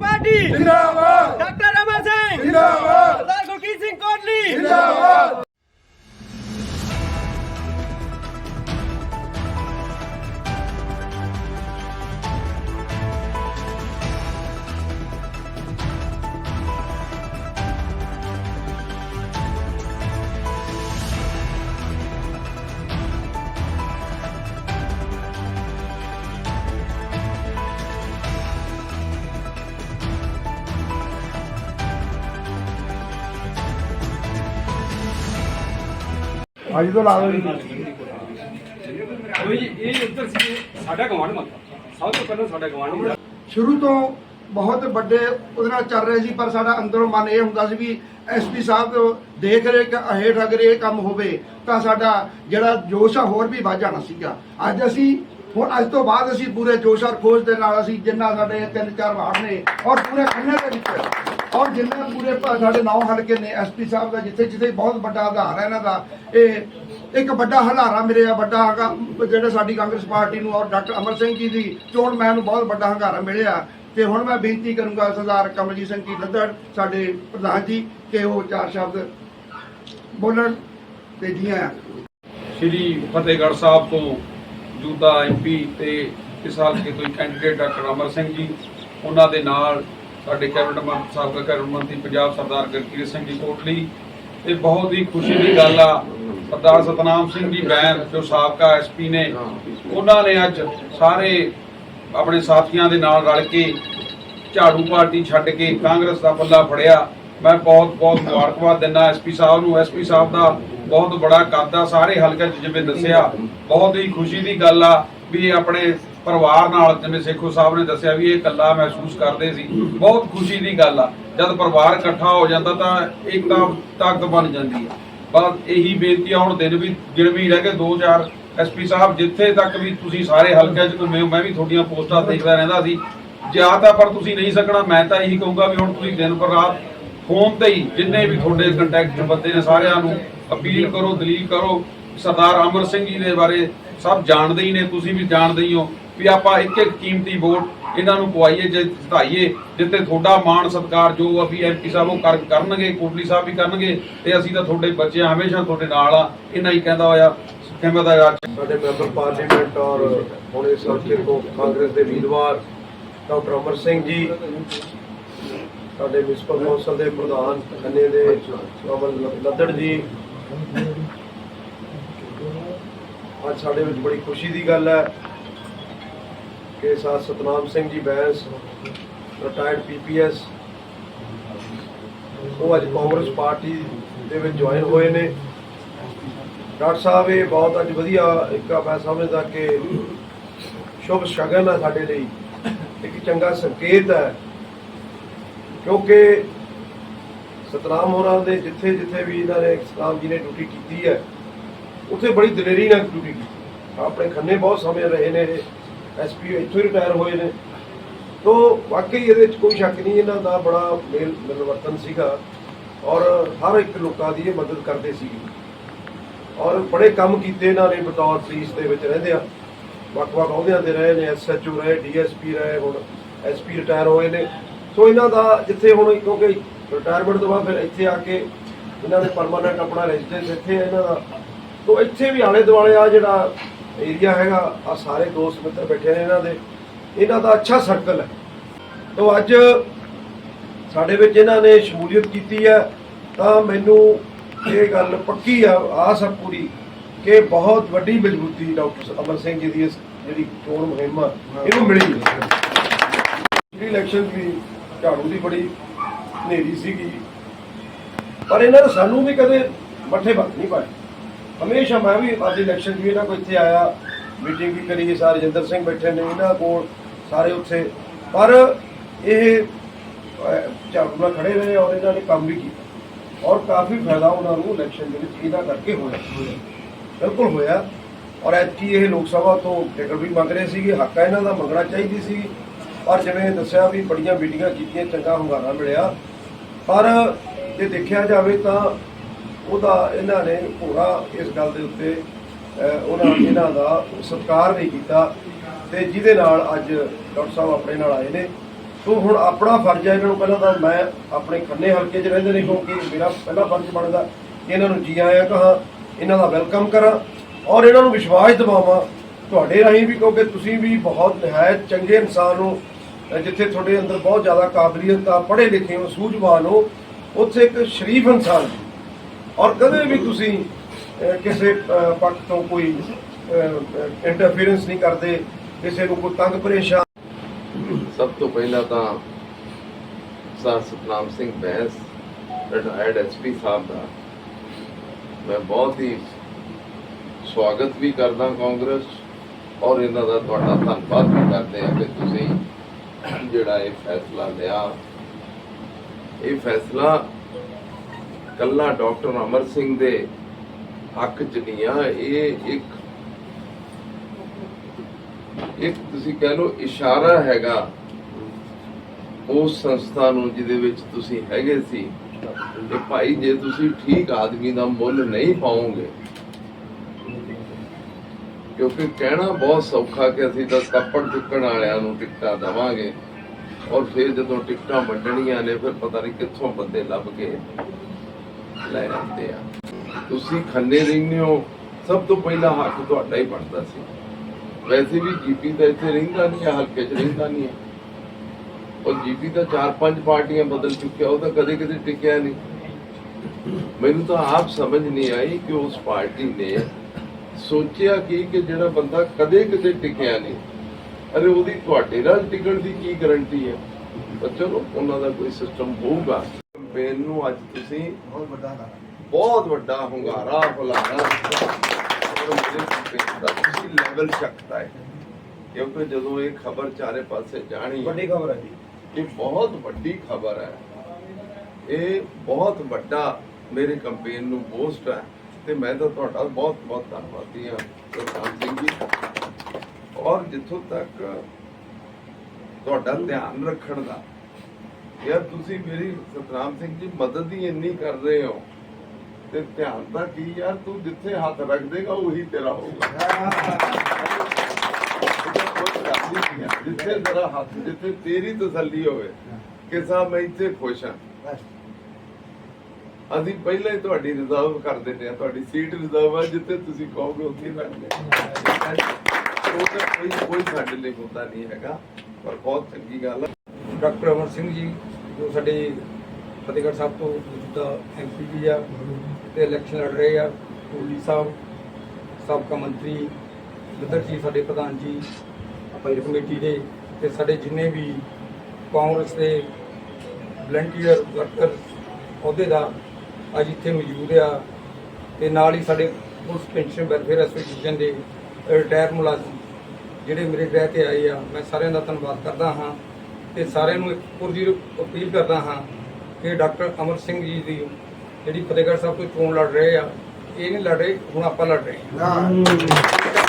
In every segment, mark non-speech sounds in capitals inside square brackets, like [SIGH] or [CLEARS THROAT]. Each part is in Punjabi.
ਪਾਰਟੀ। ਜਿੰਦਾਬਾਦ। ਡਾਕਟਰ ਰਮਨ ਸਿੰਘ। ਜਿੰਦਾਬਾਦ। ਸਰਦਾਰ ਗੁਰਕੀਰਤ ਸਿੰਘ ਕੋਟਲੀ। ਜਿੰਦਾਬਾਦ। ਅੱਜ ਤੋਂ ਲਾ ਦੋ ਜੀ। ਕੋਈ ਇਹ ਉੱਧਰ ਸੀ ਸਾਡਾ ਗਵਾਂਢ ਮੰਗਾ ਸਭ ਤੋਂ ਪਹਿਲਾਂ ਸਾਡਾ ਗਵਾਂਢ ਸ਼ੁਰੂ ਤੋਂ ਬਹੁਤ ਵੱਡੇ ਉਹਦੇ ਨਾਲ ਚੱਲ ਰਹੇ ਸੀ ਪਰ ਸਾਡਾ ਅੰਦਰੋਂ ਮਨ ਇਹ ਹੁੰਦਾ ਸੀ ਵੀ ਐਸਪੀ ਸਾਹਿਬ ਦੇਖ ਰਹੇ ਕਿ ਹੇਠ ਅਗਰ ਇਹ ਕੰਮ ਹੋਵੇ ਤਾਂ ਸਾਡਾ ਜਿਹੜਾ ਜੋਸ਼ ਆ ਹੋਰ ਵੀ ਵੱਧ ਜਾਣਾ ਸੀਗਾ। ਅੱਜ ਅਸੀਂ ਹੁਣ ਅੱਜ ਤੋਂ ਬਾਅਦ ਅਸੀਂ ਪੂਰੇ ਜੋਸ਼ ਔਰ ਖੋਜ ਦੇ ਨਾਲ ਅਸੀਂ ਜਿੰਨਾ ਸਾਡੇ ਤਿੰਨ ਚਾਰ ਵਾਰਡ ਨੇ ਔਰ ਪੂਰੇ ਖੰਨੇ ਦੇ ਵਿੱਚ ਔਰ ਜਿੰਨੇ ਪੂਰੇ ਸਾਡੇ ਨੌ ਹਲਕੇ ਨੇ ਐਸਪੀ ਸਾਹਿਬ ਦਾ, ਜਿੱਥੇ ਜਿੱਥੇ ਬਹੁਤ ਵੱਡਾ ਆਧਾਰ ਹੈ ਇਹਨਾਂ ਦਾ, ਇਹ ਇੱਕ ਵੱਡਾ ਹਲਾਰਾ ਮਿਲਿਆ ਵੱਡਾ ਹੈਗਾ, ਜਿਹੜੇ ਸਾਡੀ ਕਾਂਗਰਸ ਪਾਰਟੀ ਨੂੰ ਔਰ ਡਾਕਟਰ ਅਮਰ ਸਿੰਘ ਜੀ ਦੀ ਚੋਣ ਮੈਨ ਨੂੰ ਬਹੁਤ ਵੱਡਾ ਹੰਗਾਰਾ ਮਿਲਿਆ। ਤੇ ਹੁਣ ਮੈਂ ਬੇਨਤੀ ਕਰੂੰਗਾ ਸਰਦਾਰ ਕਮਲਜੀਤ ਸਿੰਘ ਜੀ ਲੱਦੜ, ਸਾਡੇ ਪ੍ਰਧਾਨ ਜੀ, ਕਿ ਉਹ ਚਾਰ ਸ਼ਬਦ ਬੋਲਣ ਤੇ ਜੀਆਂ ਸ਼੍ਰੀ ਫਤਿਹਗੜ੍ਹ ਸਾਹਿਬ ਤੋਂ ਜੂਦਾ ਐਮਪੀ ਤੇ ਇਸ ਹਲਕੇ ਤੋਂ ਕੈਂਡੀਡੇਟ ਡਾਕਟਰ ਅਮਰ ਸਿੰਘ ਜੀ, ਉਹਨਾਂ ਦੇ ਨਾਲ ਸਾਡੇ ਕੈਬਨਿਟ ਮੰਤਰੀ ਸਾਬਕਾ ਕੈਬਨਿਟ ਮੰਤਰੀ ਪੰਜਾਬ ਸਰਦਾਰ ਗੁਰਕੀਰਤ ਸਿੰਘ ਜੀ ਕੋਟਲੀ, ਇਹ ਬਹੁਤ ਹੀ ਖੁਸ਼ੀ ਦੀ ਗੱਲ ਆ। ਸਰਦਾਰ ਸਤਨਾਮ ਸਿੰਘ ਜੀ ਬੈਨ, ਜੋ ਸਾਬਕਾ ਐਸਪੀ ਨੇ, ਉਹਨਾਂ ਨੇ ਅੱਜ ਸਾਰੇ ਆਪਣੇ ਸਾਥੀਆਂ ਦੇ ਨਾਲ ਰਲ ਕੇ ਝਾੜੂ ਪਾਰਟੀ ਛੱਡ ਕੇ ਕਾਂਗਰਸ ਦਾ ਪੱਲਾ ਫੜਿਆ। ਮੈਂ ਬਹੁਤ ਬਹੁਤ ਮੁਬਾਰਕਬਾਦ ਦਿੰਦਾ ਐਸਪੀ ਸਾਹਿਬ ਨੂੰ। ਐਸਪੀ ਸਾਹਿਬ ਦਾ ਬਹੁਤ ਬੜਾ ਕਰਦਾ ਸਾਰੇ ਹਲਕੇ 'ਚ ਜਿਵੇਂ ਦੱਸਿਆ, ਬਹੁਤ ਹੀ ਖੁਸ਼ੀ ਦੀ ਗੱਲ ਆ ਵੀ ਇਹ ਆਪਣੇ ਪਰਿਵਾਰ ਨਾਲ ਜਿਵੇਂ ਸੇਖੋ ਸਾਹਿਬ ਨੇ ਦੱਸਿਆ ਵੀ ਇਹ ਇਕੱਲਾ ਮਹਿਸੂਸ ਕਰਦੇ ਸੀ, ਬਹੁਤ ਖੁਸ਼ੀ ਦੀ ਗੱਲ ਆ। ਜਦ ਪਰਿਵਾਰ ਇਕੱਠਾ ਹੋ ਜਾਂਦਾ ਤਾਂ ਏਕਤਾ ਤਾਕਤ ਬਣ ਜਾਂਦੀ ਆ। ਬਸ ਇਹੀ ਬੇਨਤੀ ਆ ਹੁਣ ਦਿਨ ਵੀ ਗਿਣਵੀ ਰਹਿ ਗਏ, ਦੋ ਚਾਰ ਐਸਪੀ ਸਾਹਿਬ ਜਿੱਥੇ ਤੱਕ ਵੀ ਤੁਸੀਂ ਸਾਰੇ ਹਲਕਿਆਂ 'ਚ ਘੁੰਮੇ ਮੈਂ ਵੀ ਤੁਹਾਡੀਆਂ ਪੋਸਟਾਂ ਦੇਖਦਾ ਰਹਿੰਦਾ ਸੀ। ਜਾਂ ਤਾਂ ਪਰ ਤੁਸੀਂ ਨਹੀਂ ਸਕਣਾ, ਮੈਂ ਤਾਂ ਇਹੀ ਕਹੂੰਗਾ ਵੀ ਹੁਣ ਤੁਸੀਂ ਦਿਨ ਪਰ ਰਾਤ ਫੋਨ ਤੇ ਹੀ ਜਿੰਨੇ ਵੀ ਤੁਹਾਡੇ ਕੰਟੈਕਟ ਬੰਦੇ ਨੇ ਸਾਰਿਆਂ ਨੂੰ ਅਪੀਲ ਕਰੋ, ਦਲੀਲ ਕਰੋ। ਸਰਦਾਰ ਅਮਰ ਸਿੰਘ ਜੀ ਦੇ ਬਾਰੇ ਸਭ ਜਾਣਦੇ ਹੀ ਨੇ, ਤੁਸੀਂ ਵੀ ਜਾਣਦੇ ਹੀ ਹੋ। ਵੀ ਆਪਾਂ ਇੱਕ ਇੱਕ ਕੀਮਤੀ ਵੋਟ ਇਹਨਾਂ ਨੂੰ ਪਵਾਈਏ, ਜੇ ਜਿਤਾਈਏ ਜਿੱਤੇ ਤੁਹਾਡਾ ਮਾਣ ਸਤਿਕਾਰ ਜੋ ਆ ਐਮਪੀ ਸਾਹਿਬ ਉਹ ਕਰਨਗੇ, ਕੋਟਲੀ ਸਾਹਿਬ ਵੀ ਕਰਨਗੇ, ਤੇ ਅਸੀਂ ਤਾਂ ਤੁਹਾਡੇ ਬੱਚੇ ਹਮੇਸ਼ਾ ਤੁਹਾਡੇ ਨਾਲ ਆ ਇਹਨਾਂ ਹੀ ਕਹਿੰਦਾ ਹੋਇਆ ਕਹਿੰਦਾ ਆ ਸਾਡੇ ਮੈਂਬਰ ਪਾਰਲੀਮੈਂਟ ਔਰ ਹੁਣ ਇਸ ਹਲਕੇ ਤੋਂ ਕਾਂਗਰਸ ਦੇ ਉਮੀਦਵਾਰ ਡਾਕਟਰ ਅਮਰ ਸਿੰਘ ਜੀ, ਸਾਡੇ ਮਿਊਨਿਸਪਲ ਕੌਂਸਲ ਦੇ ਪ੍ਰਧਾਨ ਖੰਨੇ ਦੇ ਅਮਨ ਲੱਦੜ ਜੀ। ਅੱਜ ਸਾਡੇ ਵਿੱਚ ਬੜੀ ਖੁਸ਼ੀ ਦੀ ਗੱਲ ਹੈ। ਕਿ ਸਾਥ ਸਤਨਾਮ ਸਿੰਘ ਜੀ ਬੈਂਸ ਰਿਟਾਇਰਡ ਪੀਪੀਐਸ ਉਹ ਅੱਜ ਕਾਂਗਰਸ ਪਾਰਟੀ ਦੇ ਵਿੱਚ ਜੁਆਇਨ ਹੋਏ ਨੇ। ਡਾਕਟਰ ਸਾਹਿਬ, ਇਹ ਬਹੁਤ ਅੱਜ ਵਧੀਆ ਇੱਕ ਮੈਂ ਸਮਝਦਾ ਕਿ ਸ਼ੁਭ ਸ਼ਗਨ ਹੈ ਸਾਡੇ ਲਈ। ਇੱਕ ਚੰਗਾ ਸੰਕੇਤ ਹੈ। ਕਿਉਂਕਿ ਸਤਨਾਮ ਹੋਰਾਂ ਦੇ ਜਿੱਥੇ ਜਿੱਥੇ ਵੀ ਇਹਨਾਂ ਨੇ ਸਤਨਾਮ ਜੀ ਨੇ ਡਿਊਟੀ ਕੀਤੀ ਹੈ, ਉੱਥੇ ਬੜੀ ਦਲੇਰੀ ਨਾਲ ਡਿਊਟੀ ਕੀਤੀ। ਆਪਣੇ ਖੰਨੇ ਬਹੁਤ ਸਮੇਂ ਰਹੇ ਨੇ ਐਸਪੀ ਇੱਥੋਂ ਹੀ ਰਿਟਾਇਰ ਹੋਏ ਨੇ। ਤੋ ਵਾਕਈ ਇਹਦੇ ਵਿੱਚ ਕੋਈ ਸ਼ੱਕ ਨਹੀਂ, ਇਹਨਾਂ ਦਾ ਬੜਾ ਮੇਲ ਮਿਲਵਰਤਨ ਸੀਗਾ ਔਰ ਹਰ ਇੱਕ ਲੋਕਾਂ ਦੀ ਇਹ ਮਦਦ ਕਰਦੇ ਸੀਗੇ। ਔਰ ਬੜੇ ਕੰਮ ਕੀਤੇ ਇਹਨਾਂ ਨੇ ਬਤੌਰ ਪੁਲਿਸ ਦੇ ਵਿੱਚ ਰਹਿੰਦੇ ਆ। ਵੱਖ-ਵੱਖ ਅਹੁਦਿਆਂ ਤੇ ਰਹੇ ਨੇ ਐਸਐਚਓ ਰਹੇ ਡੀਐਸਪੀ ਰਹੇ, ਹੁਣ ਐਸਪੀ ਰਿਟਾਇਰ ਹੋਏ ਨੇ। ਸੋ ਇਹਨਾਂ ਦਾ ਜਿੱਥੇ ਹੁਣ ਕਿਉਂਕਿ ਰਿਟਾਇਰਮੈਂਟ ਤੋਂ ਬਾਅਦ ਫਿਰ ਇੱਥੇ ਆ ਕੇ ਇਹਨਾਂ ਨੇ ਪਰਮਾਨੈਂਟ ਆਪਣਾ ਰੈਜ਼ੀਡੈਂਸ ਇੱਥੇ ਹੈ ਇਹਨਾਂ ਦਾ। ਸੋ ਇੱਥੇ ਵੀ ਆਲੇ ਦੁਆਲੇ ਆ ਜਿਹੜਾ ਏਰੀਆ ਹੈਗਾ ਆ ਸਾਰੇ ਦੋਸਤ ਮਿੱਤਰ ਬੈਠੇ ਨੇ ਇਹਨਾਂ ਦੇ। ਇਹਨਾਂ ਦਾ ਅੱਛਾ ਸਰਕਲ ਹੈ। ਤੋ ਅੱਜ ਸਾਡੇ ਵਿੱਚ ਇਹਨਾਂ ਨੇ ਸ਼ਮੂਲੀਅਤ ਕੀਤੀ ਹੈ, ਤਾਂ ਮੈਨੂੰ ਇਹ ਗੱਲ ਪੱਕੀ ਆ, ਆਸ ਆ ਪੂਰੀ ਕਿ ਬਹੁਤ ਵੱਡੀ ਮਜ਼ਬੂਤੀ ਡਾਕਟਰ ਅਮਰ ਸਿੰਘ ਜੀ ਦੀ ਇਸ ਜਿਹੜੀ ਚੋਣ ਮੁਹਿੰਮ ਆ, ਇਹਨੂੰ ਮਿਲੀ ਜਿਹੜੀ ਇਲੈਕਸ਼ਨ ਦੀ ਝਾੜੂ ਦੀ ਬੜੀ ਹਨੇਰੀ ਸੀਗੀ। ਪਰ ਇਹਨਾਂ ਨੇ ਸਾਨੂੰ ਵੀ ਕਦੇ ਮੱਠੇ ਬੰਦ ਨਹੀਂ ਪਾਏ। ਹਮੇਸ਼ਾ ਮੈਂ ਵੀ ਅੱਜ ਇਲੈਕਸ਼ਨ ਵੀ ਇਹਨਾਂ ਕੋਲ ਇੱਥੇ ਆਇਆ ਮੀਟਿੰਗ ਵੀ ਕਰੀ ਸਾਰੇ ਰਜਿੰਦਰ ਸਿੰਘ ਬੈਠੇ ਨੇ ਇਹਨਾਂ ਕੋਲ ਸਾਰੇ ਉੱਥੇ। ਪਰ ਇਹ ਅਹ, ਖੜੇ ਰਹੇ ਔਰ ਇਹਨਾਂ ਨੇ ਕੰਮ ਵੀ ਕੀਤਾ। ਔਰ ਕਾਫੀ ਫਾਇਦਾ ਉਹਨਾਂ ਨੂੰ ਇਲੈਕਸ਼ਨ ਦੇ ਵਿੱਚ ਇਹਨਾਂ ਕਰਕੇ ਹੋਇਆ ਬਿਲਕੁਲ ਹੋਇਆ। ਔਰ ਐਤਕੀ ਇਹ ਲੋਕ ਸਭਾ ਤੋਂ ਟਿਕਟ ਵੀ ਮੰਗ ਰਹੇ ਸੀਗੇ ਹੱਕ ਇਹਨਾਂ ਦਾ ਮੰਗਣਾ ਚਾਹੀਦੀ ਸੀ। ਪਰ ਜਿਵੇਂ ਦੱਸਿਆ ਵੀ ਬੜੀਆਂ ਮੀਟਿੰਗਾਂ ਕੀਤੀਆਂ ਚੰਗਾ ਹੁੰਗਾਰਾ ਮਿਲਿਆ। ਪਰ ਜੇ ਦੇਖਿਆ ਜਾਵੇ ਤਾਂ ਉਹਦਾ ਇਹਨਾਂ ਨੇ ਪੂਰਾ ਇਸ ਗੱਲ ਦੇ ਉੱਤੇ ਉਹਨਾਂ [CLEARS THROAT] ਇਹਨਾਂ ਦਾ ਸਤਿਕਾਰ ਨਹੀਂ ਕੀਤਾ ਤੇ ਜਿਹਦੇ ਨਾਲ ਅੱਜ ਡਾਕਟਰ ਸਾਹਿਬ ਆਪਣੇ ਨਾਲ ਆਏ ਨੇ। ਸੋ ਹੁਣ ਆਪਣਾ ਫਰਜ਼ ਹੈ ਇਹਨਾਂ ਨੂੰ ਪਹਿਲਾਂ ਤਾਂ ਮੈਂ ਆਪਣੇ ਖੰਨੇ ਹਲਕੇ 'ਚ ਰਹਿੰਦੇ ਨੇ ਕਿਉਂਕਿ ਮੇਰਾ ਪਹਿਲਾ ਫਰਜ਼ ਬਣਦਾ ਕਿ ਇਹਨਾਂ ਨੂੰ ਜੀ ਆਇਆਂ ਕਹਾਂ ਇਹਨਾਂ ਦਾ ਵੈਲਕਮ ਕਰਾਂ ਔਰ ਇਹਨਾਂ ਨੂੰ ਵਿਸ਼ਵਾਸ ਦਿਵਾਵਾਂ। ਤੁਹਾਡੇ ਰਾਹੀਂ ਵੀ ਕਿਉਂਕਿ ਤੁਸੀਂ ਵੀ ਬਹੁਤ ਨਿਹਾਇਤ ਚੰਗੇ ਇਨਸਾਨ ਹੋ ਜਿੱਥੇ ਤੁਹਾਡੇ ਅੰਦਰ ਬਹੁਤ ਜ਼ਿਆਦਾ ਕਾਬਲੀਅਤ ਆ ਪੜ੍ਹੇ ਲਿਖੇ ਹੋ ਸੂਝਵਾਨ ਹੋ ਉੱਥੇ ਇੱਕ ਸ਼ਰੀਫ ਇਨਸਾਨ ਔਰ ਕਦੇ ਵੀ ਤੁਸੀਂ ਕਿਸੇ ਪੱਖ ਤੋਂ ਕੋਈ ਇੰਟਰਫੀਰੈਂਸ ਨਹੀਂ ਕਰਦੇ, ਕਿਸੇ ਨੂੰ ਕੋਈ ਤੰਗ ਪਰੇਸ਼ਾਨ? ਸਭ ਤੋਂ ਪਹਿਲਾਂ ਤਾਂ sir Satnam Singh Bains retired SP ਸਾਹਿਬ ਦਾ। ਮੈਂ ਬਹੁਤ ਹੀ ਸਵਾਗਤ ਵੀ ਕਰਦਾ ਕਾਂਗਰਸ, ਔਰ ਇਹਨਾਂ ਦਾ ਤੁਹਾਡਾ ਧੰਨਵਾਦ ਵੀ ਕਰਦੇ ਹਾਂ ਕਿ ਤੁਸੀਂ ਜਿਹੜਾ ਇਹ ਫੈਸਲਾ ਲਿਆ। ਇਹ ਫੈਸਲਾ ਕੱਲਾ ਡਾਕਟਰ ਅਮਰ ਸਿੰਘ ਦੇ ਹੱਕ ਚ ਨਹੀਂ ਆ। ਇਹ ਇੱਕ ਇੱਕ ਤੁਸੀਂ ਕਹਿ ਲਓ ਇਸ਼ਾਰਾ ਹੈਗਾ ਉਸ ਸੰਸਥਾ ਨੂੰ ਜਿਹਦੇ ਵਿੱਚ ਤੁਸੀਂ ਹੈਗੇ ਸੀ। ਕਿ ਭਾਈ, ਜੇ ਤੁਸੀਂ ਠੀਕ ਆਦਮੀ ਦਾ ਮੁੱਲ ਨਹੀਂ ਪਾਓਗੇ, ਕਿਉਂਕਿ ਕਹਿਣਾ ਬਹੁਤ ਸੌਖਾ ਕਿ ਅਸੀਂ ਤਾਂ ਕੱਪੜ ਚੁੱਕਣ ਵਾਲਿਆਂ ਨੂੰ ਟਿਕਟਾਂ ਦੇਵਾਂਗੇ। ਔਰ ਫਿਰ ਜਦੋਂ ਟਿਕਟਾਂ ਵੰਡਣੀਆਂ ਨੇ, ਫਿਰ ਪਤਾ ਨਹੀਂ ਕਿੱਥੋਂ ਬੰਦੇ ਲੱਭ ਕੇ ਲੈ ਆਉਂਦੇ ਆ। ਤੁਸੀਂ ਖੰਨੇ ਰਹਿੰਦੇ ਹੋ, ਸਭ ਤੋਂ ਪਹਿਲਾ ਹੱਕ ਤੁਹਾਡਾ ਹੀ ਬਣਦਾ ਸੀ। ਵੈਸੇ ਵੀ ਜੀਪੀ ਤਾਂ ਇੱਥੇ ਰਹਿੰਦਾ ਨਹੀਂ ਹੈ ਹਲਕੇ 'ਚ ਰਹਿੰਦਾ ਨਹੀਂ ਹੈ ਉਹ ਜੀਪੀ ਤਾਂ ਚਾਰ ਪੰਜ ਪਾਰਟੀਆਂ ਬਦਲ ਚੁੱਕਿਆ, ਉਹ ਤਾਂ ਕਦੇ ਕਦੇ ਟਿਕਿਆ ਨਹੀਂ। ਮੈਨੂੰ ਤਾਂ ਆਪ ਸਮਝ ਨਹੀਂ ਆਈ ਕਿ ਉਸ ਪਾਰਟੀ ਨੇ ਸੋਚਿਆ ਕੀ ਕਿ ਜਿਹੜਾ ਬੰਦਾ ਕਦੇ ਕਦੇ ਟਿਕਿਆ ਨਹੀਂ। ਅਰੇ ਉਹਦੀ ਤੁਹਾਡੇ ਨਾਲ ਟਿਕਣ ਦੀ ਕੀ ਗਾਰੰਟੀ ਹੈ ਪਰ ਚਲੋ, ਉਹਨਾਂ ਦਾ ਕੋਈ ਸਿਸਟਮ ਹੋਊਗਾ। ਕੈਂਪੇਨ ਨੂੰ ਅੱਜ ਤੁਸੀਂ ਬਹੁਤ ਵੱਡਾ ਗਾ ਬਹੁਤ ਵੱਡਾ ਹੁੰਗਾਰਾ ਦਾ ਤੁਸੀਂ ਲੈਵਲ ਚੱਕਦਾ ਹੈ। ਕਿਉਂਕਿ ਜਦੋਂ ਇਹ ਖਬਰ ਚਾਰੇ ਪਾਸੇ ਜਾਣੀ ਵੱਡੀ ਖਬਰ ਹੈ ਜੀ। ਇਹ ਬਹੁਤ ਵੱਡੀ ਖਬਰ ਹੈ। ਇਹ ਬਹੁਤ ਵੱਡਾ ਮੇਰੇ ਕੰਪੇਨ ਨੂੰ ਬੂਸਟ ਹੈ। ਤੇ ਮੈਂ ਤਾਂ ਤੁਹਾਡਾ ਬਹੁਤ ਬਹੁਤ ਧੰਨਵਾਦੀ ਹਾਂ ਸਰਦਾਰ ਸਿੰਘ ਜੀ। ਔਰ ਜਿੱਥੋਂ ਤੱਕ ਤੁਹਾਡਾ ਧਿਆਨ ਰੱਖਣ ਦਾ ਯਾਰ ਤੁਸੀਂ ਮੇਰੀ ਸਤਨਾਮ ਸਿੰਘ ਜੀ ਮਦਦ ਹੀ ਇੰਨੀ ਕਰ ਰਹੇ ਹੋ। ਤੇ ਧਿਆਨ ਤਾਂ ਕੀ ਯਾਰ, ਤੂੰ ਜਿੱਥੇ ਹੱਥ ਰੱਖ ਦੇਗਾ, ਉਹੀ ਤੇਰਾ ਹੋਊਗਾ। ਜਿੱਥੇ ਤੇਰਾ ਹੱਥ, ਜਿੱਥੇ ਤੇਰੀ ਤਸੱਲੀ ਹੋਵੇ ਕਿ ਸਾਹਿਬ ਮੈਂ ਇੱਥੇ ਖੁਸ਼ ਹਾਂ। ਅਸੀਂ ਪਹਿਲਾਂ ਹੀ ਤੁਹਾਡੀ ਰਿਜ਼ਰਵ ਕਰ ਦਿੰਦੇ ਆ ਤੁਹਾਡੀ ਸੀਟ ਰਿਜ਼ਰਵ ਆ, ਜਿੱਥੇ ਤੁਸੀਂ ਕਹੋਗੇ ਉੱਥੇ ਬੈਠਦੇ ਕੋਈ ਕੋਈ ਸਾਡੇ ਲਈ ਮੁੱਦਾ ਨਹੀਂ ਹੈਗਾ, ਪਰ ਬਹੁਤ ਚੰਗੀ ਗੱਲ ਹੈ ਡਾਕਟਰ ਅਮਰ ਸਿੰਘ ਜੀ, ਜੋ ਸਾਡੇ ਫਤਿਹਗੜ੍ਹ ਸਾਹਿਬ ਤੋਂ ਮੌਜੂਦਾ ਐਮਪੀ ਵੀ ਆ ਤੇ ਇਲੈਕਸ਼ਨ ਲੜ ਰਹੇ ਆ ਕੋਹਲੀ ਸਾਹਿਬ, ਸਾਬਕਾ ਮੰਤਰੀ, ਗਿੱਦੜ ਜੀ ਸਾਡੇ ਪ੍ਰਧਾਨ ਜੀ ਪੰਜ ਕਮੇਟੀ ਦੇ ਤੇ ਸਾਡੇ ਜਿੰਨੇ ਵੀ ਕਾਂਗਰਸ ਦੇ ਵਲੰਟੀਅਰ ਵਰਕਰ ਅਹੁਦੇ ਦਾ ਅੱਜ ਇੱਥੇ ਮੌਜੂਦ ਆ ਤੇ ਨਾਲ ਹੀ ਸਾਡੇ ਪੁਲਿਸ ਪੈਨਸ਼ਨ ਵੈਲਫੇਅਰ ਐਸੋਸੀਏਸ਼ਨ ਦੇ ਰਿਟਾਇਰ ਮੁਲਾਜ਼ਮ ਜਿਹੜੇ ਮੇਰੇ ਗ੍ਰਹਿ ਤੇ ਆਏ ਆ, ਮੈਂ ਸਾਰਿਆਂ ਦਾ ਧੰਨਵਾਦ ਕਰਦਾ ਹਾਂ। ਤੇ ਸਾਰਿਆਂ ਨੂੰ ਇੱਕ ਪੁਰਜੀ ਅਪੀਲ ਕਰਦਾ ਹਾਂ ਕਿ ਡਾਕਟਰ ਅਮਰ ਸਿੰਘ ਜੀ ਦੀ ਜਿਹੜੀ ਫਤਿਹਗੜ੍ਹ ਸਾਹਿਬ ਤੋਂ ਚੋਣ ਲੜ ਰਹੇ ਆ ਇਹ ਨਹੀਂ ਲੜ ਰਹੇ ਹੁਣ ਆਪਾਂ ਲੜ ਰਹੇ ਹਾਂ।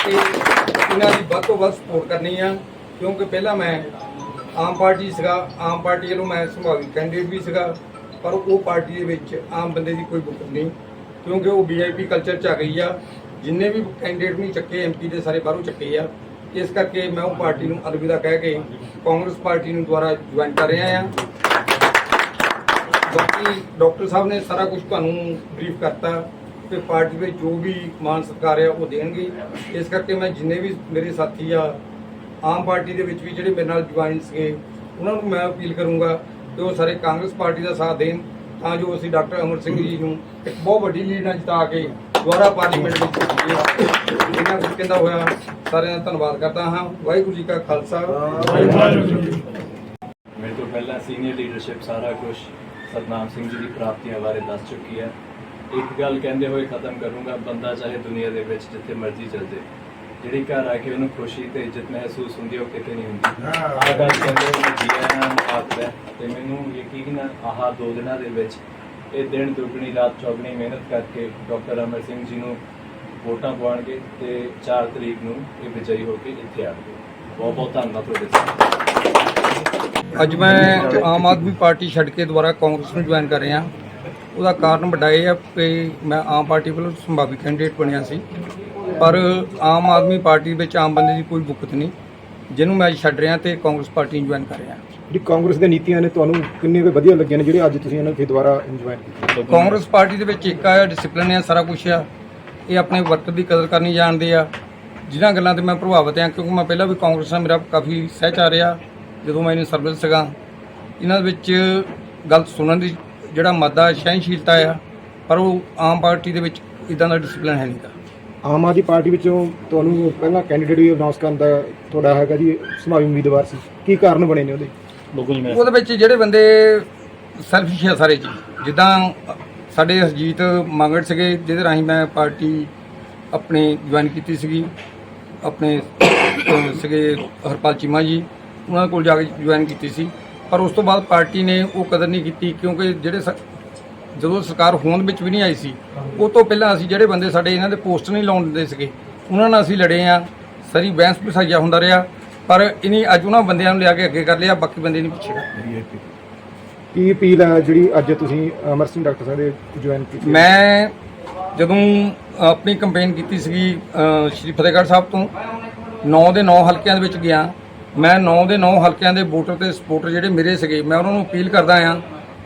ਤੇ ਇਹਨਾਂ ਦੀ ਵੱਧ ਤੋਂ ਵੱਧ ਸਪੋਰਟ ਕਰਨੀ ਆ ਕਿਉਂਕਿ ਪਹਿਲਾਂ ਮੈਂ ਆਮ ਪਾਰਟੀ ਸੀਗਾ ਆਮ ਪਾਰਟੀ ਵੱਲੋਂ ਮੈਂ ਸੰਭਾਵੀ ਕੈਂਡੀਡੇਟ ਵੀ ਸੀਗਾ ਪਰ ਉਹ ਪਾਰਟੀ ਦੇ ਵਿੱਚ ਆਮ ਬੰਦੇ ਦੀ ਕੋਈ ਬੁੱਕ ਨਹੀਂ ਕਿਉਂਕਿ ਉਹ ਵੀਆਈਪੀ ਕਲਚਰ ਚ ਆ ਗਈ ਆ ਜਿੰਨੇ ਵੀ ਕੈਂਡੀਡੇਟ ਨਹੀਂ ਚੱਕੇ ਐਮਪੀ ਦੇ ਸਾਰੇ ਬਾਹਰੋਂ ਚੱਕੇ ਆ ਇਸ ਕਰਕੇ ਮੈਂ ਉਹ ਪਾਰਟੀ ਨੂੰ ਅਲਵਿਦਾ ਕਹਿ ਕੇ ਕਾਂਗਰਸ ਪਾਰਟੀ ਨੂੰ ਦੁਆਰਾ ਜੁਆਇਨ ਕਰ ਰਿਹਾ ਹਾਂ। ਬਾਕੀ ਡਾਕਟਰ ਸਾਹਿਬ ਨੇ ਸਾਰਾ ਕੁਝ ਤੁਹਾਨੂੰ ਬਰੀਫ ਕਰਤਾ ਕਿ ਪਾਰਟੀ ਵਿੱਚ ਜੋ ਵੀ ਮਾਨ ਸਤਿਕਾਰ ਆ ਉਹ ਦੇਣਗੇ। ਇਸ ਕਰਕੇ ਮੈਂ ਜਿੰਨੇ ਵੀ ਮੇਰੇ ਸਾਥੀ ਆ, ਆਮ ਪਾਰਟੀ ਦੇ ਵਿੱਚ ਵੀ ਜਿਹੜੇ ਮੇਰੇ ਨਾਲ ਜੁਆਇਨ ਸੀਗੇ, ਉਹਨਾਂ ਨੂੰ ਮੈਂ ਅਪੀਲ ਕਰੂੰਗਾ ਕਿ ਉਹ ਸਾਰੇ ਕਾਂਗਰਸ ਪਾਰਟੀ ਦਾ ਸਾਥ ਦੇਣ, ਤਾਂ ਜੋ ਅਸੀਂ ਡਾਕਟਰ ਅਮਰ ਸਿੰਘ ਜੀ ਨੂੰ ਇੱਕ ਬਹੁਤ ਵੱਡੀ ਲੀਡ ਨਾਲ ਜਿਤਾ ਕੇ ਦੁਬਾਰਾ ਪਾਰਲੀਮੈਂਟ ਵਿੱਚ ਇਹਨਾਂ ਕੁਝ ਕਹਿੰਦਾ ਹੋਇਆ? ਸਾਰਿਆਂ ਦਾ ਧੰਨਵਾਦ ਕਰਦਾ ਹਾਂ। ਵਾਹਿਗੁਰੂ ਜੀ ਕਾ ਖਾਲਸਾ। ਵਾਹਿਗੁਰੂ ਜੀ ਕੀ ਫਤਿਹ ਮੇਰੇ ਤੋਂ ਪਹਿਲਾਂ ਸੀਨੀਅਰ ਲੀਡਰਸ਼ਿਪ ਸਾਰਾ ਕੁਝ ਸਤਨਾਮ ਸਿੰਘ ਜੀ ਦੀ ਪ੍ਰਾਪਤੀਆਂ ਬਾਰੇ ਦੱਸ ਚੁੱਕੀ ਹੈ। ਇੱਕ ਗੱਲ ਕਹਿੰਦੇ ਹੋਏ ਖਤਮ ਕਰੂੰਗਾ, ਬੰਦਾ ਚਾਹੇ ਦੁਨੀਆ ਦੇ ਵਿੱਚ ਜਿੱਥੇ ਮਰਜ਼ੀ ਚੱਲ ਜੇ ਜਿਹੜੀ ਘਰ ਆ ਕੇ ਉਹਨੂੰ ਖੁਸ਼ੀ ਤੇ ਇੱਜ਼ਤ ਮਹਿਸੂਸ ਹੁੰਦੀ ਉਹ ਕਿਤੇ ਨਹੀਂ ਹੁੰਦੀ। ਆਹ ਗੱਲ ਕਹਿੰਦੇ ਹੋਏ ਮੈਂ ਜੀ ਆਇਆਂ ਨੂੰ ਤੇ ਮੈਨੂੰ ਯਕੀਨ ਹੈ ਆਹ ਦੋ ਦਿਨਾਂ ਦੇ ਵਿੱਚ ਇਹ ਦਿਨ ਦੁੱਗਣੀ ਰਾਤ ਚੌਗਣੀ ਮਿਹਨਤ ਕਰਕੇ ਡਾਕਟਰ ਅਮਰ ਸਿੰਘ ਜੀ ਨੂੰ ਵੋਟਾਂ ਪਵਾਉਣਗੇ ਤੇ 4 ਤਰੀਕ ਨੂੰ ਇਹ ਵਿਜয়ੀ ਹੋ ਕੇ ਇੱਥੇ ਆਣਗੇ। ਬਹੁਤ ਬਹੁਤ ਧੰਨਵਾਦ ਤੁਹਾਡੇ ਅੱਜ ਮੈਂ ਆਮ ਆਦਮੀ ਪਾਰਟੀ ਛੱਡ ਕੇ ਦੁਬਾਰਾ ਕਾਂਗਰਸ ਨੂੰ ਜੁਆਇਨ ਕਰ ਰਿਹਾ। ਉਹਦਾ ਕਾਰਨ ਵੱਡਾ ਇਹ ਆ ਕਿ ਮੈਂ ਆਮ ਪਾਰਟੀ ਵੱਲੋਂ ਸੰਭਾਵੀ ਕੈਂਡੀਡੇਟ ਬਣਿਆ ਸੀ। ਪਰ ਆਮ ਆਦਮੀ ਪਾਰਟੀ ਵਿੱਚ ਆਮ ਬੰਦੇ ਦੀ ਕੋਈ ਬੁੱਕਤ ਨਹੀਂ। ਜਿਹਨੂੰ ਮੈਂ ਅੱਜ ਛੱਡ ਰਿਹਾ ਤੇ ਕਾਂਗਰਸ ਪਾਰਟੀ ਨੂੰ ਜੁਆਇਨ ਕਰ ਰਿਹਾ। ਜਿਹੜੀ ਕਾਂਗਰਸ ਦੀਆਂ ਨੀਤੀਆਂ ਨੇ ਤੁਹਾਨੂੰ ਕਿੰਨੇ ਕੁ ਵਧੀਆ ਲੱਗੀਆਂ ਨੇ ਜਿਹੜੇ ਅੱਜ ਤੁਸੀਂ ਇਹਨਾਂ ਨੂੰ ਫਿਰ ਦੁਬਾਰਾ ਜੁਆਇਨ ਕੀਤਾ ਕਾਂਗਰਸ ਪਾਰਟੀ ਦੇ ਵਿੱਚ ਇੱਕ ਆ ਡਿਸਪਲਿਨ ਆ ਸਾਰਾ ਕੁਝ ਆ। ਇਹ ਆਪਣੇ ਵਰਕਰ ਦੀ ਕਦਰ ਕਰਨੀ ਜਾਣਦੇ ਆ। ਜਿਨ੍ਹਾਂ ਗੱਲਾਂ ਤੇ ਮੈਂ ਪ੍ਰਭਾਵਿਤ ਆ ਕਿਉਂਕਿ ਮੈਂ ਪਹਿਲਾਂ ਵੀ ਕਾਂਗਰਸ ਨਾਲ ਮੇਰਾ ਕਾਫੀ ਸਹਿਚਾਰ ਆ ਜਦੋਂ ਮੈਂ ਇਹਨੂੰ ਸਰਵਿਸ ਸੀਗਾ। ਇਹਨਾਂ ਦੇ ਵਿੱਚ ਗੱਲ ਸੁਣਨ ਦੀ ਜਿਹੜਾ ਮਾਦਾ ਸਹਿਣਸ਼ੀਲਤਾ ਆ ਪਰ ਉਹ ਆਮ ਪਾਰਟੀ ਦੇ ਵਿੱਚ ਇਦਾਂ ਦਾ ਡਿਸਪਲਿਨ ਹੈ ਨਹੀਂਗਾ। ਆਮ ਆਦਮੀ ਪਾਰਟੀ ਵਿੱਚੋਂ ਤੁਹਾਨੂੰ ਪਹਿਲਾਂ ਕੈਂਡੀਡੇਟ ਵੀ ਅਨਾਉਂਸ ਕਰਨ ਦਾ ਤੁਹਾਡਾ ਹੈਗਾ ਜੀ ਸੰਭਾਵੀ ਉਮੀਦਵਾਰ ਸੀ। ਕੀ ਕਾਰਨ ਬਣੇ ਨੇ ਉਹਦੇ? ਉਹਦੇ ਵਿੱਚ ਜਿਹੜੇ ਬੰਦੇ ਸੈਲਫਿਸ਼ ਆ ਸਾਰੇ ਜੀ ਜਿੱਦਾਂ ਸਾਡੇ ਹਰਜੀਤ ਮੰਗੜ ਸੀਗੇ, ਜਿਹਦੇ ਰਾਹੀਂ ਮੈਂ ਪਾਰਟੀ ਆਪਣੇ ਜੁਆਇਨ ਕੀਤੀ ਸੀਗੀ। ਆਪਣੇ ਸੀਗੇ ਹਰਪਾਲ ਚੀਮਾ ਜੀ, ਉਹਨਾਂ ਕੋਲ ਜਾ ਕੇ ਜੁਆਇਨ ਕੀਤੀ ਸੀ। ਪਰ ਉਸ ਤੋਂ ਬਾਅਦ ਪਾਰਟੀ ਨੇ ਉਹ ਕਦਰ ਨਹੀਂ ਕੀਤੀ, ਕਿਉਂਕਿ ਜਿਹੜੇ ਸ- ਜਦੋਂ ਸਰਕਾਰ ਹੋਂਦ ਵਿੱਚ ਵੀ ਨਹੀਂ ਆਈ ਸੀ, ਉਹ ਤੋਂ ਪਹਿਲਾਂ ਅਸੀਂ ਜਿਹੜੇ ਬੰਦੇ ਸਾਡੇ ਇਹਨਾਂ ਦੇ ਪੋਸਟ ਨਹੀਂ ਲਾਉਣ ਦਿੰਦੇ ਸੀਗੇ, ਉਹਨਾਂ ਨਾਲ ਅਸੀਂ ਲੜੇ ਆ। ਸਰੀ ਬੈਂਸ ਪਸਾਈਆ ਹੁੰਦਾ ਰਿਹਾ, ਪਰ ਇਨੀ ਅੱਜ ਉਹਨਾਂ ਬੰਦਿਆਂ ਨੂੰ ਲਿਆ ਕੇ ਅੱਗੇ ਕਰ ਲਿਆ, ਬਾਕੀ ਬੰਦੇ ਨਹੀਂ ਪਿੱਛੇ ਕਰ ਕੀ ਅਪੀਲ ਹੈ ਜਿਹੜੀ ਅੱਜ ਤੁਸੀਂ ਅਮਰ ਸਿੰਘ ਡਾਕਟਰ ਸਾਹਿਬ ਦੇ ਜੁਆਇਨ ਕੀਤੀ ਮੈਂ ਜਦੋਂ ਆਪਣੀ ਕੰਪੇਨ ਕੀਤੀ ਸੀਗੀ ਸ਼੍ਰੀ ਫਤਿਹਗੜ੍ਹ ਸਾਹਿਬ ਤੋਂ 9 ਦੇ 9 ਹਲਕਿਆਂ ਦੇ ਵਿੱਚ ਗਿਆ। ਮੈਂ 9 ਦੇ 9 ਹਲਕਿਆਂ ਦੇ ਵੋਟਰ ਤੇ ਸਪੋਰਟਰ ਜਿਹੜੇ ਮੇਰੇ ਸੀਗੇ, ਮੈਂ ਉਹਨਾਂ ਨੂੰ ਅਪੀਲ ਕਰਦਾ ਆ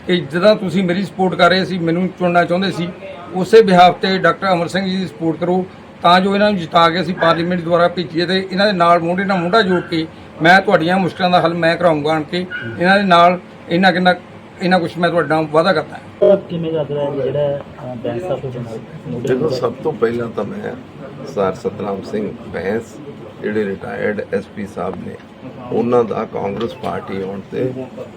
ਕਿ ਜਦੋਂ ਤੁਸੀਂ ਮੇਰੀ ਸਪੋਰਟ ਕਰ ਰਹੇ ਸੀ, ਮੈਨੂੰ ਚੁਣਨਾ ਚਾਹੁੰਦੇ ਸੀ, ਉਸੇ ਬਿਹਾਫ ਤੇ ਡਾਕਟਰ ਅਮਰ ਸਿੰਘ ਜੀ ਦੀ ਸਪੋਰਟ ਕਰੋ, ਤਾਂ ਜੋ ਇਹਨਾਂ ਨੂੰ ਜਿਤਾ ਕੇ ਅਸੀਂ ਪਾਰਲੀਮੈਂਟ ਦੁਆਰਾ ਭੇਜੀਏ ਤੇ ਇਹਨਾਂ ਦੇ ਨਾਲ ਮੋਢੇ ਨਾਲ ਮੋਢਾ ਜੋੜ ਕੇ ਮੈਂ ਤੁਹਾਡੀਆਂ ਮੁਸ਼ਕਲਾਂ ਦਾ ਹੱਲ ਮੈਂ ਕਰਾਉਂਗਾ ਆਣ ਕੇ, ਇਹਨਾਂ ਦੇ ਨਾਲ ਇਹਨਾਂ ਕਿੰਨਾ ਇਹਨਾਂ ਕੁਝ ਮੈਂ ਤੁਹਾਡਾ ਵਾਅਦਾ ਕਰਦਾ ਹਾਂ। ਕਿਵੇਂ ਲੱਗ ਰਿਹਾ ਹੈ ਜਿਹੜਾ ਬੈਂਸ ਦੇਖੋ ਸਭ ਤੋਂ ਪਹਿਲਾਂ ਤਾਂ ਮੈਂ ਸਰ ਸਤਨਾਮ ਸਿੰਘ ਬੈਂਸ ਜਿਹੜੇ ਰਿਟਾਇਰਡ ਐਸਪੀ ਸਾਹਿਬ ਨੇ ਉਹਨਾਂ ਦਾ ਕਾਂਗਰਸ ਪਾਰਟੀ ਆਉਣ ਤੇ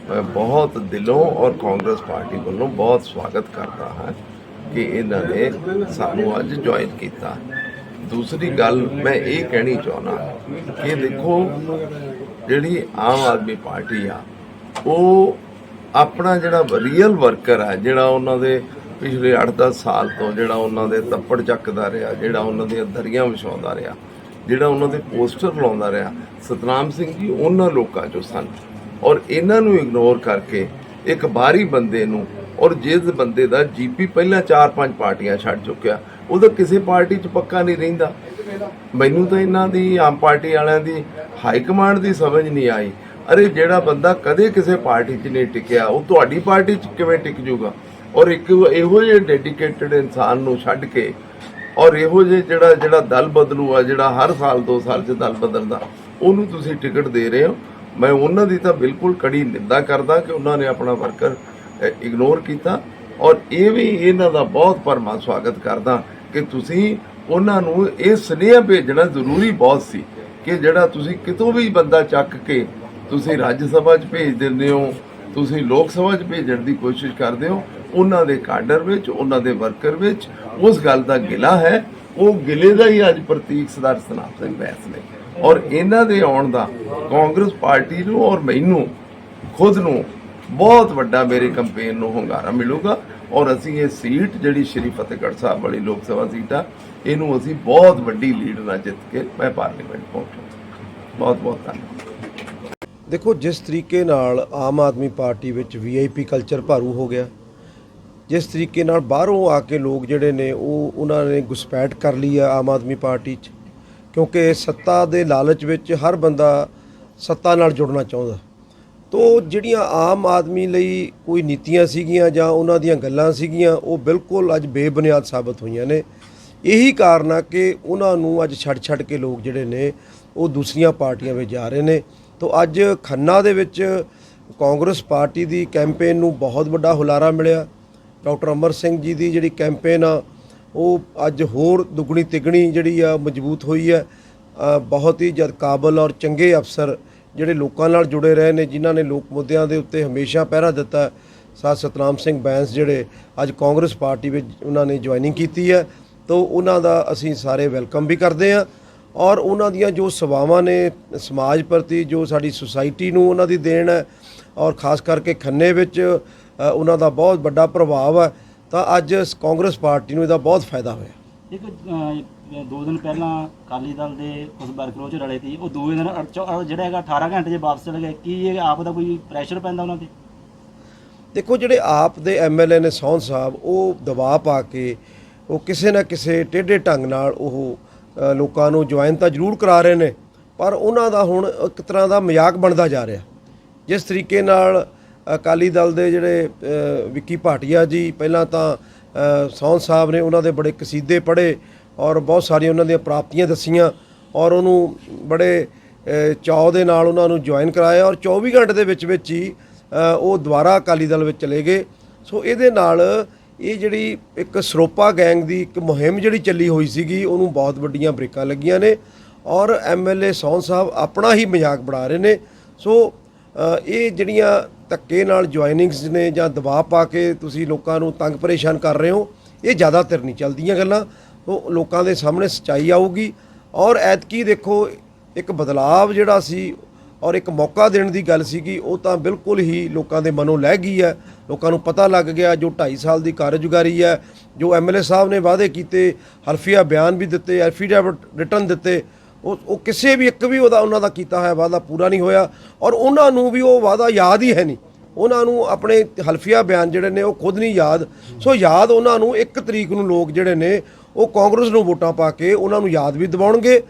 ਮੈਂ ਬਹੁਤ ਦਿਲੋਂ ਔਰ ਕਾਂਗਰਸ ਪਾਰਟੀ ਵੱਲੋਂ ਬਹੁਤ ਸਵਾਗਤ ਕਰਦਾ ਹਾਂ ਕਿ ਇਹਨਾਂ ਨੇ ਸਾਨੂੰ ਅੱਜ ਜੁਆਇਨ ਕੀਤਾ। ਦੂਸਰੀ ਗੱਲ ਮੈਂ ਇਹ ਕਹਿਣੀ ਚਾਹੁੰਦਾ ਕਿ ਦੇਖੋ ਜਿਹੜੀ ਆਮ ਆਦਮੀ ਪਾਰਟੀ ਆ ਉਹ ਆਪਣਾ ਜਿਹੜਾ ਰੀਅਲ ਵਰਕਰ ਹੈ ਜਿਹੜਾ ਉਹਨਾਂ ਦੇ ਪਿਛਲੇ 8-10 ਸਾਲ ਤੋਂ ਜਿਹੜਾ ਉਹਨਾਂ ਦੇ ਤੱਪੜ ਚੱਕਦਾ ਰਿਹਾ, ਜਿਹੜਾ ਉਹਨਾਂ ਦੀਆਂ ਦਰੀਆਂ ਵਿਛਾਉਂਦਾ ਰਿਹਾ, ਜਿਹੜਾ ਉਹਨਾਂ ਦੇ ਪੋਸਟਰ ਲਾਉਂਦਾ ਰਿਹਾ, ਸਤਨਾਮ ਸਿੰਘ ਜੀ ਉਹਨਾਂ ਲੋਕਾਂ ਚੋਂ ਸਨ। ਔਰ ਇਹਨਾਂ ਨੂੰ ਇਗਨੋਰ ਕਰਕੇ ਇੱਕ ਬਾਹਰੀ ਬੰਦੇ ਨੂੰ ਔਰ ਜਿਸ ਬੰਦੇ ਦਾ ਜੀਪੀ ਪਹਿਲਾਂ 4-5 ਪਾਰਟੀਆਂ ਛੱਡ ਚੁੱਕਿਆ, ਉਹ ਤਾਂ ਕਿਸੇ ਪਾਰਟੀ 'ਚ ਪੱਕਾ ਨਹੀਂ ਰਹਿੰਦਾ। ਮੈਨੂੰ ਤਾਂ ਇਹਨਾਂ ਦੀ ਆਮ ਪਾਰਟੀ ਵਾਲਿਆਂ ਦੀ ਹਾਈ ਕਮਾਂਡ ਦੀ ਸਮਝ ਨਹੀਂ ਆਈ। ਅਰੇ ਜਿਹੜਾ ਬੰਦਾ ਕਦੇ ਕਿਸੇ ਪਾਰਟੀ 'ਚ ਨਹੀਂ ਟਿਕਿਆ, ਉਹ ਤੁਹਾਡੀ ਪਾਰਟੀ 'ਚ ਕਿਵੇਂ ਟਿਕ ਜੂਗਾ? ਔਰ ਇੱਕ ਇਹੋ ਜਿਹੇ ਡੈਡੀਕੇਟਿਡ ਇਨਸਾਨ ਨੂੰ ਛੱਡ ਕੇ, ਔਰ ਇਹੋ ਜਿਹੇ ਜਿਹੜਾ ਜਿਹੜਾ ਦਲ ਬਦਲੂ ਆ, ਜਿਹੜਾ ਹਰ ਸਾਲ, ਦੋ ਸਾਲ 'ਚ ਦਲ ਬਦਲਦਾ, ਉਹਨੂੰ ਤੁਸੀਂ ਟਿਕਟ ਦੇ ਰਹੇ ਹੋ। ਮੈਂ ਉਹਨਾਂ ਦੀ ਤਾਂ ਬਿਲਕੁਲ ਕੜੀ ਨਿੰਦਾ ਕਰਦਾ ਕਿ ਉਹਨਾਂ ਨੇ ਆਪਣਾ ਵਰਕਰ ਇਗਨੋਰ ਕੀਤਾ। ਔਰ ਇਹ ਵੀ ਇਹਨਾਂ ਦਾ ਬਹੁਤ ਭਰਮਾ ਸਵਾਗਤ ਕਰਦਾ ਕਿ ਤੁਸੀਂ ਉਹਨਾਂ ਨੂੰ ਇਹ ਸੁਨੇਹਾ ਭੇਜਣਾ ਜ਼ਰੂਰੀ ਬਹੁਤ ਸੀ ਕਿ ਜਿਹੜਾ ਤੁਸੀਂ ਕਿਤੋਂ ਵੀ ਬੰਦਾ ਚੱਕ ਕੇ ਤੁਸੀਂ ਰਾਜ ਸਭਾ 'ਚ ਭੇਜ ਦਿੰਦੇ ਹੋ, ਤੁਸੀਂ ਲੋਕ ਸਭਾ 'ਚ ਭੇਜਣ ਦੀ ਕੋਸ਼ਿਸ਼ ਕਰਦੇ ਹੋ, ਉਹਨਾਂ ਦੇ ਕਾਡਰ ਵਿੱਚ, ਉਹਨਾਂ ਦੇ ਵਰਕਰ ਵਿੱਚ ਉਸ ਗੱਲ ਦਾ ਗਿਲਾ ਹੈ, ਉਹ ਗਿਲੇ ਦਾ ਹੀ ਅੱਜ ਪ੍ਰਤੀਕ ਸਰਦਾਰ ਸਨਾਮ ਸਿੰਘ ਬੈਂਸ ਨੇ। ਔਰ ਇਹਨਾਂ ਦੇ ਆਉਣ ਦਾ ਕਾਂਗਰਸ ਪਾਰਟੀ ਨੂੰ ਔਰ ਮੈਨੂੰ, ਖੁਦ ਨੂੰ ਬਹੁਤ ਵੱਡਾ ਮੇਰੇ ਕੰਪੇਨ ਨੂੰ ਹੁੰਗਾਰਾ ਮਿਲੂਗਾ। ਔਰ ਅਸੀਂ ਇਹ ਸੀਟ ਜਿਹੜੀ ਸ਼੍ਰੀ ਫਤਿਹਗੜ੍ਹ ਸਾਹਿਬ ਵਾਲੀ ਲੋਕ ਸਭਾ ਸੀਟ ਆ, ਇਹਨੂੰ ਅਸੀਂ ਬਹੁਤ ਵੱਡੀ ਲੀਡ ਨਾਲ ਜਿੱਤ ਕੇ ਮੈਂ ਪਾਰਲੀਮੈਂਟ ਪਹੁੰਚਾਂ। ਬਹੁਤ ਬਹੁਤ ਧੰਨਵਾਦ। ਦੇਖੋ, ਜਿਸ ਤਰੀਕੇ ਨਾਲ ਆਮ ਆਦਮੀ ਪਾਰਟੀ ਵਿੱਚ ਵੀਆਈਪੀ ਕਲਚਰ ਭਾਰੂ ਹੋ ਗਿਆ, ਜਿਸ ਤਰੀਕੇ ਨਾਲ ਬਾਹਰੋਂ ਆ ਕੇ ਲੋਕ ਜਿਹੜੇ ਨੇ, ਉਹ ਉਹਨਾਂ ਨੇ ਗੁਸਪੈਠ ਕਰ ਲਈ ਆ ਆਮ ਆਦਮੀ ਪਾਰਟੀ 'ਚ, ਕਿਉਂਕਿ ਸੱਤਾ ਦੇ ਲਾਲਚ ਵਿੱਚ ਹਰ ਬੰਦਾ ਸੱਤਾ ਨਾਲ ਜੁੜਨਾ ਚਾਹੁੰਦਾ। ਤੋ ਜਿਹੜੀਆਂ ਆਮ ਆਦਮੀ ਲਈ ਕੋਈ ਨੀਤੀਆਂ ਸੀਗੀਆਂ ਜਾਂ ਉਹਨਾਂ ਦੀਆਂ ਗੱਲਾਂ ਸੀਗੀਆਂ, ਉਹ ਬਿਲਕੁਲ ਅੱਜ ਬੇਬੁਨਿਆਦ ਸਾਬਤ ਹੋਈਆਂ ਨੇ। ਇਹੀ ਕਾਰਨ ਆ ਕਿ ਉਹਨਾਂ ਨੂੰ ਅੱਜ ਛੱਡ ਛੱਡ ਕੇ ਲੋਕ ਜਿਹੜੇ ਨੇ, ਉਹ ਦੂਸਰੀਆਂ ਪਾਰਟੀਆਂ ਵਿੱਚ ਜਾ ਰਹੇ ਨੇ। ਤੋ ਅੱਜ ਖੰਨਾ ਦੇ ਵਿੱਚ ਕਾਂਗਰਸ ਪਾਰਟੀ ਦੀ ਕੈਂਪੇਨ ਨੂੰ ਬਹੁਤ ਵੱਡਾ ਹੁਲਾਰਾ ਮਿਲਿਆ। ਡਾਕਟਰ ਅਮਰ ਸਿੰਘ ਜੀ ਦੀ ਜਿਹੜੀ ਕੈਂਪੇਨ ਆ, ਉਹ ਅੱਜ ਹੋਰ ਦੁੱਗਣੀ ਤਿੱਗਣੀ ਜਿਹੜੀ ਆ ਮਜ਼ਬੂਤ ਹੋਈ ਹੈ। ਬਹੁਤ ਹੀ ਜਦ ਕਾਬਲ ਔਰ ਚੰਗੇ ਅਫਸਰ ਜਿਹੜੇ ਲੋਕਾਂ ਨਾਲ ਜੁੜੇ ਰਹੇ ਨੇ, ਜਿਨ੍ਹਾਂ ਨੇ ਲੋਕ ਮੁੱਦਿਆਂ ਦੇ ਉੱਤੇ ਹਮੇਸ਼ਾ ਪਹਿਰਾ ਦਿੱਤਾ ਹੈ। ਸਾਧ ਸਤਨਾਮ ਸਿੰਘ ਬੈਂਸ ਜਿਹੜੇ ਅੱਜ ਕਾਂਗਰਸ ਪਾਰਟੀ ਵਿੱਚ ਉਹਨਾਂ ਨੇ ਜੁਆਇਨਿੰਗ ਕੀਤੀ ਹੈ। ਤੋਂ ਉਹਨਾਂ ਦਾ ਅਸੀਂ ਸਾਰੇ ਵੈਲਕਮ ਵੀ ਕਰਦੇ ਹਾਂ। ਔਰ ਉਹਨਾਂ ਦੀਆਂ ਜੋ ਸੇਵਾਵਾਂ ਨੇ ਸਮਾਜ ਪ੍ਰਤੀ ਜੋ ਸਾਡੀ ਸੁਸਾਇਟੀ ਨੂੰ ਉਹਨਾਂ ਦੀ ਦੇਣ ਹੈ ਔਰ ਖਾਸ ਕਰਕੇ ਖੰਨੇ ਵਿੱਚ ਉਹਨਾਂ ਦਾ ਬਹੁਤ ਵੱਡਾ ਪ੍ਰਭਾਵ ਹੈ ਤਾਂ ਅੱਜ ਕਾਂਗਰਸ ਪਾਰਟੀ ਨੂੰ ਇਹਦਾ ਬਹੁਤ ਫਾਇਦਾ ਹੋਇਆ। ਇੱਕ ਦੋ ਦਿਨ ਪਹਿਲਾਂ ਅਕਾਲੀ ਦਲ ਦੇ ਉਸ ਵਰਕਰੋਂ ਚ ਰਲੇ ਸੀ ਉਹ ਦੋ ਦਿਨ ਅੜ- ਚੌ- ਅੜ- ਜਿਹੜਾ ਹੈਗਾ 18 ਘੰਟੇ ਜੇ ਵਾਪਸ ਚਲੇ ਗਏ ਕੀ ਇਹ ਆਪ ਦਾ ਕੋਈ ਪ੍ਰੈਸ਼ਰ ਪੈਂਦਾ ਉਹਨਾਂ ਤੇ? ਦੇਖੋ ਜਿਹੜੇ ਆਪ ਦੇ ਐਮਐਲਏ ਨੇ ਸੌਨ ਸਾਹਿਬ ਉਹ ਦਬਾਅ ਪਾ ਕੇ ਉਹ ਕਿਸੇ ਨਾ ਕਿਸੇ ਟੇਢੇ ਢੰਗ ਨਾਲ ਉਹ ਲੋਕਾਂ ਨੂੰ ਜੁਆਇਨ ਤਾਂ ਜ਼ਰੂਰ ਕਰਾ ਰਹੇ ਨੇ ਪਰ ਉਹਨਾਂ ਦਾ ਹੁਣ ਇੱਕ ਤਰ੍ਹਾਂ ਦਾ ਮਜ਼ਾਕ ਬਣਦਾ ਜਾ ਰਿਹਾ। ਜਿਸ ਤਰੀਕੇ ਨਾਲ ਅਕਾਲੀ ਦਲ ਦੇ ਜਿਹੜੇ ਵਿੱਕੀ ਭਾਟੀਆ ਜੀ ਪਹਿਲਾਂ ਤਾਂ ਅ, ਸਾਹਿਬ ਨੇ ਉਹਨਾਂ ਦੇ ਬੜੇ ਕਸੀਦੇ ਪੜ੍ਹੇ ਔਰ ਬਹੁਤ ਸਾਰੀਆਂ ਉਹਨਾਂ ਦੀਆਂ ਪ੍ਰਾਪਤੀਆਂ ਦੱਸੀਆਂ ਔਰ ਉਹਨੂੰ ਬੜੇ ਅ, ਚਾਅ ਦੇ ਨਾਲ ਉਹਨਾਂ ਨੂੰ ਜੁਆਇਨ ਕਰਾਇਆ ਔਰ 24 ਘੰਟੇ ਦੇ ਵਿੱਚ ਵਿੱਚ ਹੀ ਉਹ ਦੁਬਾਰਾ ਅਕਾਲੀ ਦਲ ਵਿੱਚ ਚਲੇ ਗਏ। ਸੋ ਇਹਦੇ ਨਾਲ ਇਹ ਜਿਹੜੀ ਇੱਕ ਸਰੋਪਾ ਗੈਂਗ ਦੀ ਇੱਕ ਮੁਹਿੰਮ ਜਿਹੜੀ ਚੱਲੀ ਹੋਈ ਸੀਗੀ, ਉਹਨੂੰ ਬਹੁਤ ਵੱਡੀਆਂ ਬ੍ਰੇਕਾਂ ਲੱਗੀਆਂ ਨੇ ਔਰ ਐਮਐਲਏ ਸੌਨ ਸਾਹਿਬ ਆਪਣਾ ਹੀ ਮਜ਼ਾਕ ਬਣਾ ਰਹੇ ਨੇ। ਸੋ ਇਹ ਜਿਹੜੀਆਂ ਧੱਕੇ ਨਾਲ ਜੁਆਇਨਿੰਗਸ ਨੇ ਜਾਂ ਦਬਾਅ ਪਾ ਕੇ ਤੁਸੀਂ ਲੋਕਾਂ ਨੂੰ ਤੰਗ ਪਰੇਸ਼ਾਨ ਕਰ ਰਹੇ ਹੋ, ਇਹ ਜ਼ਿਆਦਾਤਰ ਨਹੀਂ ਚੱਲਦੀਆਂ ਗੱਲਾਂ। ਉਹ ਲੋਕਾਂ ਦੇ ਸਾਹਮਣੇ ਸੱਚਾਈ ਆਊਗੀ ਔਰ ਐਤਕੀ ਦੇਖੋ, ਇੱਕ ਬਦਲਾਵ ਜਿਹੜਾ ਸੀ ਔਰ ਇੱਕ ਮੌਕਾ ਦੇਣ ਦੀ ਗੱਲ ਸੀਗੀ, ਉਹ ਤਾਂ ਬਿਲਕੁਲ ਹੀ ਲੋਕਾਂ ਦੇ ਮਨੋਂ ਲਹਿ ਗਈ ਹੈ। ਲੋਕਾਂ ਨੂੰ ਪਤਾ ਲੱਗ ਗਿਆ ਜੋ 2.5 ਸਾਲ ਦੀ ਕਾਰਜਗੁਜ਼ਾਰੀ ਹੈ, ਜੋ ਐਮਐਲਏ ਸਾਹਿਬ ਨੇ ਵਾਅਦੇ ਕੀਤੇ, ਹਲਫੀਆ ਬਿਆਨ ਵੀ ਦਿੱਤੇ, ਐਫੀਡੇਵਿਟ ਰਿਟਰਨ ਦਿੱਤੇ। ਉਹ ਉਹ ਕਿਸੇ ਵੀ ਇੱਕ ਵੀ ਉਹਦਾ ਉਹਨਾਂ ਦਾ ਕੀਤਾ ਹੋਇਆ, ਵਾਅਦਾ ਪੂਰਾ ਨਹੀਂ ਹੋਇਆ। ਔਰ ਉਹਨਾਂ ਨੂੰ ਵੀ ਉਹ ਵਾਅਦਾ ਯਾਦ ਹੀ ਹੈ ਨਹੀਂ। ਉਹਨਾਂ ਨੂੰ ਆਪਣੇ ਹਲਫੀਆ ਬਿਆਨ ਜਿਹੜੇ ਨੇ, ਉਹ ਖੁਦ ਨਹੀਂ ਯਾਦ। ਸੋ ਯਾਦ ਉਹਨਾਂ ਨੂੰ ਇੱਕ ਤਰੀਕ ਨੂੰ ਲੋਕ ਜਿਹੜੇ ਨੇ, ਉਹ ਕਾਂਗਰਸ ਨੂੰ ਵੋਟਾਂ ਪਾ ਕੇ ਉਹਨਾਂ ਨੂੰ ਯਾਦ ਵੀ ਦਿਵਾਉਣਗੇ।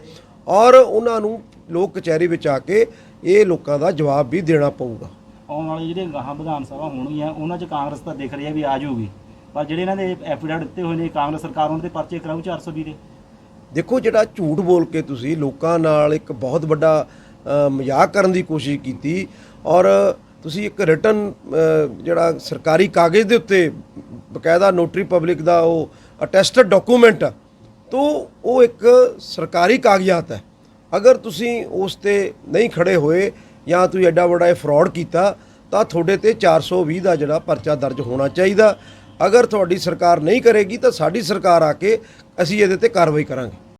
ਔਰ ਉਹਨਾਂ ਨੂੰ ਲੋਕ ਕਚਹਿਰੀ ਵਿੱਚ ਆ ਕੇ ਇਹ ਲੋਕਾਂ ਦਾ ਜਵਾਬ ਵੀ ਦੇਣਾ ਪਊਗਾ। ਆਉਣ ਵਾਲੇ ਜਿਹੜੇ ਗਾਹਾਂ ਵਿਧਾਨ ਸਭਾ ਹੋਣਗੀਆਂ ਉਹਨਾਂ 'ਚ ਕਾਂਗਰਸ ਤਾਂ ਦਿਖ ਰਹੀ ਹੈ ਵੀ ਆ ਜਾਊਗੀ। ਪਰ ਜਿਹੜੇ ਇਹਨਾਂ ਦੇ ਐਫੀਡੇਵਿਟ ਦਿੱਤੇ ਹੋਏ ਨੇ ਕਾਂਗਰਸ ਸਰਕਾਰ ਉਹਨਾਂ ਦੇ ਪਰਚੇ ਕਰਾਊ 420 ਦੇ। ਦੇਖੋ ਜਿਹੜਾ ਝੂਠ ਬੋਲ ਕੇ ਤੁਸੀਂ ਲੋਕਾਂ ਨਾਲ ਇੱਕ ਬਹੁਤ ਵੱਡਾ ਮਜ਼ਾਕ ਕਰਨ ਦੀ ਕੋਸ਼ਿਸ਼ ਕੀਤੀ ਔਰ ਤੁਸੀਂ ਇੱਕ ਰਿਟਨ ਜਿਹੜਾ ਸਰਕਾਰੀ ਕਾਗਜ਼ ਦੇ ਉੱਤੇ ਬਕਾਇਦਾ ਨੋਟਰੀ ਪਬਲਿਕ ਦਾ ਉਹ ਅਟੈਸਟਡ ਡਾਕੂਮੈਂਟ ਆ ਤੋ ਉਹ ਇੱਕ ਸਰਕਾਰੀ ਕਾਗਜ਼ਾਤ ਹੈ। ਅਗਰ ਤੁਸੀਂ ਉਸ ਤੇ ਨਹੀਂ ਖੜੇ ਹੋਏ ਜਾਂ ਤੁਸੀਂ ਐਡਾ ਵੱਡਾ ਇਹ ਫਰਾਡ ਕੀਤਾ, ਤਾਂ ਤੁਹਾਡੇ ਤੇ 420 ਦਾ ਜਿਹੜਾ ਪਰਚਾ ਦਰਜ ਹੋਣਾ ਚਾਹੀਦਾ। ਅਗਰ ਤੁਹਾਡੀ ਸਰਕਾਰ ਨਹੀਂ ਕਰੇਗੀ, ਤਾਂ ਸਾਡੀ ਸਰਕਾਰ ਆ ਕੇ ਅਸੀਂ ਇਹਦੇ ਤੇ ਕਾਰਵਾਈ ਕਰਾਂਗੇ।